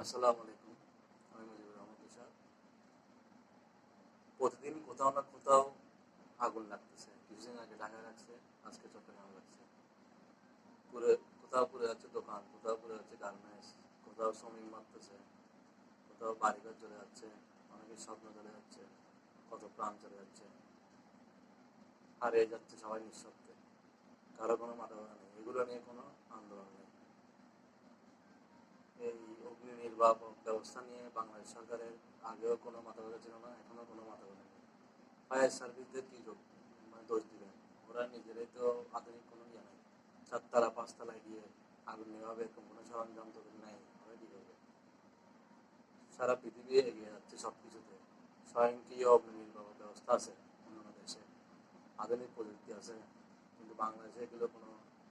আসসালামু আলাইকুম। আমি মুজিবুর রহমান তুষার। প্রতিদিন কোথাও না কোথাও আগুন লাগতেছে। কিছুদিন আগে ঢাকা লাগছে, আজকে চট্টগ্রাম লাগছে। পুরে, কোথাও পুরে যাচ্ছে দোকান, কোথাও পুরে যাচ্ছে গার্মেন্টস, কোথাও শ্রমিক মারতেছে, কোথাও বাড়িঘর চলে যাচ্ছে, অনেকের স্বপ্ন চলে যাচ্ছে, কত প্রাণ চলে যাচ্ছে। হারিয়ে যাচ্ছে সবাই নিঃশব্দে। কারও কোনো মাথা ব্যথা নেই। এগুলো নিয়ে কোনো আন্দোলন নেই। অগ্নি ব্যবস্থা নিয়ে বাংলাদেশ সরকারের আগেও কোনো মাথা ব্যথা ছিল না এখনও কোনো মাথা ব্যথা নেই। ফায়ার সার্ভিসদের কি যোগ? মানে দোষ দিবেন ওরা নিজেরাই তো আধুনিক কোনো ইয়ে নেই। চারতলা, পাঁচতলায় গিয়ে আগুন নেভাবে এরকম কোনো সরঞ্জাম তো নেই, ওরা কি করবে? সারা পৃথিবী এগিয়ে যাচ্ছে সব কিছুতে স্বয়ংক্রিয় অগ্নি ব্যবস্থা আছে অন্যান্য দেশে। আধুনিক প্রযুক্তি আছে, কিন্তু বাংলাদেশে এগুলো কোনো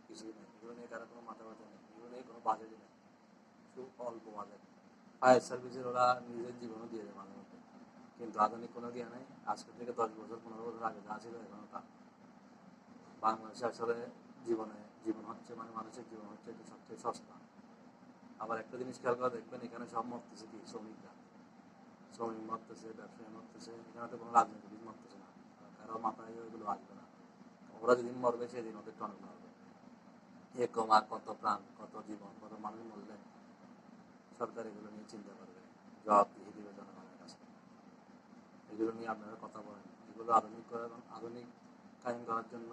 কিছুই নেই। এগুলো নিয়ে কারও কোনো মাথা ব্যথা নেই। এগুলো নিয়ে কোনো বাজেটই নেই। খুব অল্প বাজেট ফায়ার সার্ভিসের ওরা নিজের জীবনও দিয়ে দেয় মাঝে মধ্যে। কিন্তু আধুনিক কোনো জ্ঞান নেই। আজকের থেকে দশ বছর, পনেরো বছর আগে যা ছিল এখনও তা। বাংলাদেশে আসলে জীবনে জীবন হচ্ছে মানে মানুষের জীবন হচ্ছে এটা সবচেয়ে সস্তা। আবার একটা জিনিস খেয়াল করে দেখবেন, এখানে সব মরতেছে কি? শ্রমিকরা। শ্রমিক মরতেছে, ব্যবসায়ী মরতেছে, এখানে তো কোনো রাজনীতিবিদ মরতেছে না। কারও মাথায় ওইগুলো আসবে না। ওরা যেদিন মরবে, সেদিন ওদের টন মারবে এ কমা, কত প্রাণ, কত জীবন, কত মানুষ মরলে। সরকার এগুলো নিয়ে চিন্তা করবে জবাবদিহি দিবে জনগণের কাছে। এগুলো নিয়ে আপনারা কথা বলেন। এগুলো আধুনিক করার আধুনিক কায়েম করার জন্য